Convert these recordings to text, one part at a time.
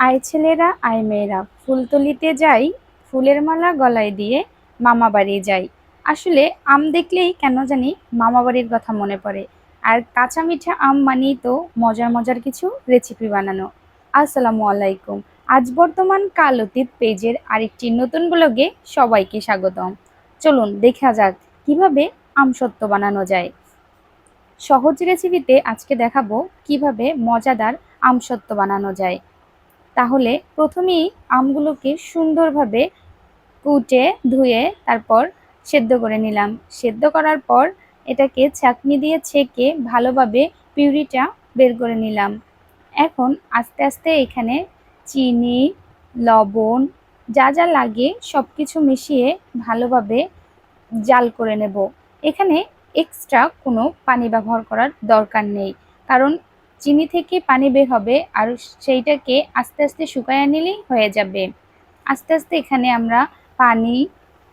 আয় ছেলেরা, আয় মেয়েরা ফুলতলিতে যাই, ফুলের মালা গলায় দিয়ে মামা বাড়ি যাই। আসলে আম দেখলেই কেন জানি মামা বাড়ির কথা মনে পড়ে। আর কাঁচা মিঠা আম মানেই তো মজার মজার কিছু রেসিপি বানানো। আসসালামু আলাইকুম। আজ বর্তমান কাল অতীত পেজের আরেকটি নতুন ব্লগে সবাইকে স্বাগতম। চলুন দেখা যাক কীভাবে আমসত্ত্ব বানানো যায়। সহজ রেসিপিতে আজকে দেখাবো কীভাবে মজাদার আমসত্ত্ব বানানো যায়। তাহলে প্রথমেই আমগুলোকে সুন্দরভাবে কুটে, ধুয়ে তারপর সেদ্ধ করে নিলাম। সেদ্ধ করার পর এটাকে ছাঁকনি দিয়ে ছেঁকে ভালোভাবে পিউরিটা বের করে নিলাম। এখন আস্তে আস্তে এখানে চিনি, লবণ, যা যা লাগে সব কিছু মিশিয়ে ভালোভাবে জাল করে নেব। এখানে এক্সট্রা কোনো পানি ব্যবহার করার দরকার নেই। কারণ চিনি থেকে পানি বের হবে আর সেইটাকে আস্তে আস্তে শুকাইয়া নিলেই হয়ে যাবে। আস্তে আস্তে এখানে আমরা পানি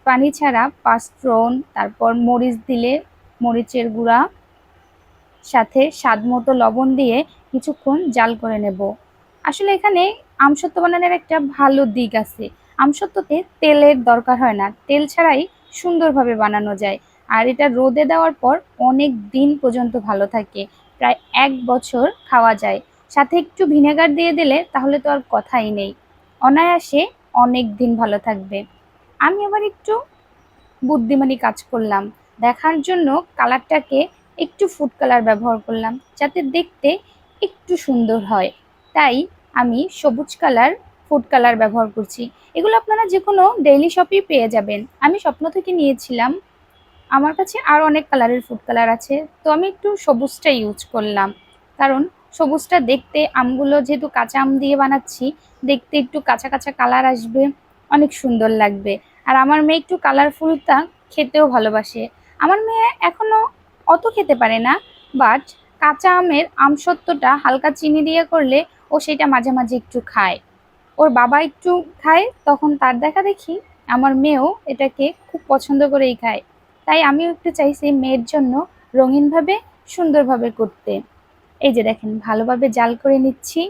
পানি ছাড়া পাঁচফোড়ন, তারপর মরিচ দিলে মরিচের গুঁড়া, সাথে স্বাদ মতো লবণ দিয়ে কিছুক্ষণ জাল করে নেব। আসলে এখানে আমসত্ত্ব বানানোর একটা ভালো দিক আছে। আমসত্ত্বতে তেলের দরকার হয় না। তেল ছাড়াই সুন্দরভাবে বানানো যায়। আর এটা রোদে দেওয়ার পর অনেক দিন পর্যন্ত ভালো থাকে। প্রায় এক বছর খাওয়া যায়। সাথে একটু ভিনেগার দিয়ে দিলে তাহলে তো আর কথাই নেই। অনায়াসে অনেক দিন ভালো থাকবে। আমি আবার একটু বুদ্ধিমানি কাজ করলাম। দেখার জন্য কালারটাকে একটু ফুড কালার ব্যবহার করলাম, যাতে দেখতে একটু সুন্দর হয়। তাই আমি সবুজ কালার ফুড কালার ব্যবহার করছি। এগুলো আপনারা যে কোনো ডেইলি শপেই পেয়ে যাবেন। আমি স্বপ্ন থেকে নিয়েছিলাম আমার কাছে আর অনেক কালারের ফুড কালার আছে, তো আমি একটু সবুজটা ইউজ করলাম। কারণ সবুজটা দেখতে, আমগুলো যেহেতু কাঁচা আম দিয়ে বানাচ্ছি, দেখতে একটু কাঁচা কাঁচা কালার আসবে, অনেক সুন্দর লাগবে। আর আমার মেয়ে একটু কালারফুলটা খেতেও ভালোবাসে। আমার মেয়ে এখনও অত খেতে পারে না বাট কাঁচা আমের আমসত্ত্বটা হালকা চিনি দিয়ে করলে ও সেটা মাঝে মাঝে একটু খায়। ওর বাবা একটু খায়, তখন তার দেখা দেখি আমার মেয়েও এটাকে খুব পছন্দ করেই খায়। তাই আমিও একটু চাইছি মেয়ের জন্য রঙিনভাবে সুন্দরভাবে করতে। এই যে দেখেন, ভালোভাবে জাল করে নিচ্ছি।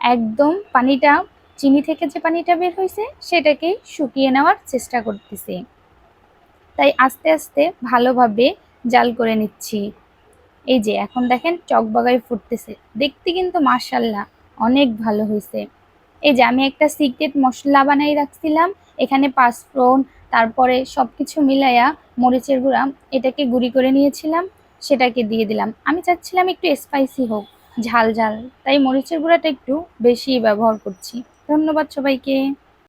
একদম পানিটা, চিনি থেকে যে পানিটা বের হয়েছে সেটাকে শুকিয়ে নেওয়ার চেষ্টা করতেছি। তাই আস্তে আস্তে ভালোভাবে জাল করে নিচ্ছি। এই যে এখন দেখেন চকবাগায় ফুটতেছে। দেখতে কিন্তু মার্শাল্লাহ অনেক ভালো হয়েছে এই যে আমি একটা সিক্রেট মশলা বানাই রাখছিলাম, এখানে পাঁচফোড়ন তারপরে সব কিছু মিলাইয়া মরিচের গুঁড়া এটাকে গুঁড়ি করে নিয়েছিলাম, সেটাকে দিয়ে দিলাম। আমি চাচ্ছিলাম একটু স্পাইসি হোক, ঝাল ঝাল, তাই মরিচের গুঁড়াটা একটু বেশি ব্যবহার করছি। ধন্যবাদ সবাইকে।